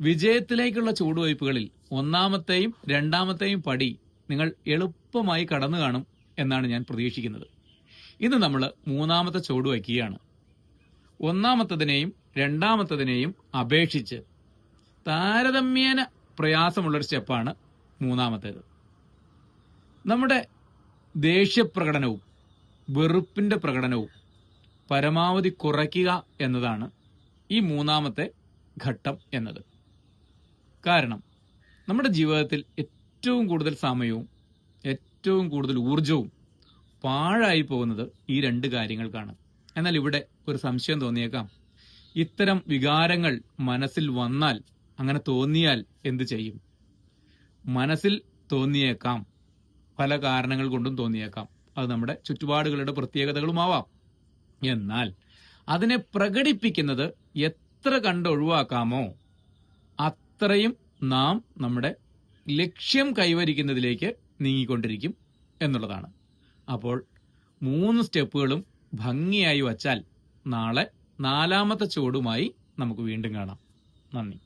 വിജയത്തിലേക്കുള്ള ചുവടുവയ്പ്പുകളിൽ ഒന്നാമത്തെയും രണ്ടാമത്തെയും പടി നിങ്ങൾ എളുപ്പമായി കടന്നു കാണും എന്നാണ് ഞാൻ പ്രതീക്ഷിക്കുന്നത്. ഇന്ന് നമ്മൾ മൂന്നാമത്തെ ചുവട് വയ്ക്കുകയാണ്. ഒന്നാമത്തതിനെയും രണ്ടാമത്തതിനെയും അപേക്ഷിച്ച് താരതമ്യേന പ്രയാസമുള്ളൊരു സ്റ്റെപ്പാണ് മൂന്നാമത്തേത്. നമ്മുടെ ദേഷ്യപ്രകടനവും വെറുപ്പിന്റെ പ്രകടനവും പരമാവധി കുറയ്ക്കുക എന്നതാണ് ഈ മൂന്നാമത്തെ ഘട്ടം എന്നത്. കാരണം നമ്മുടെ ജീവിതത്തിൽ ഏറ്റവും കൂടുതൽ സമയവും ഏറ്റവും കൂടുതൽ ഊർജവും പാഴായി പോകുന്നത് ഈ രണ്ട് കാര്യങ്ങൾക്കാണ്. എന്നാൽ ഇവിടെ ഒരു സംശയം തോന്നിയേക്കാം. ഇത്തരം വികാരങ്ങൾ മനസ്സിൽ വന്നാൽ അങ്ങനെ തോന്നിയാൽ എന്ത് ചെയ്യും? മനസ്സിൽ തോന്നിയേക്കാം. പല കാരണങ്ങൾ കൊണ്ടും തോന്നിയേക്കാം. അത് നമ്മുടെ ചുറ്റുപാടുകളുടെ പ്രത്യേകതകളുമാവാം. എന്നാൽ അതിനെ പ്രകടിപ്പിക്കുന്നത് എത്ര കണ്ട് ഒഴിവാക്കാമോ? അത്രയും നാം നമ്മുടെ ലക്ഷ്യം കൈവരിക്കുന്നതിലേക്ക് നീങ്ങിക്കൊണ്ടിരിക്കും എന്നുള്ളതാണ്. അപ്പോൾ മൂന്ന് സ്റ്റെപ്പുകളും ഭംഗിയായി വച്ചാൽ നാളെ നാലാമത്തെ ചുവടുമായി നമുക്ക് വീണ്ടും കാണാം. നന്ദി.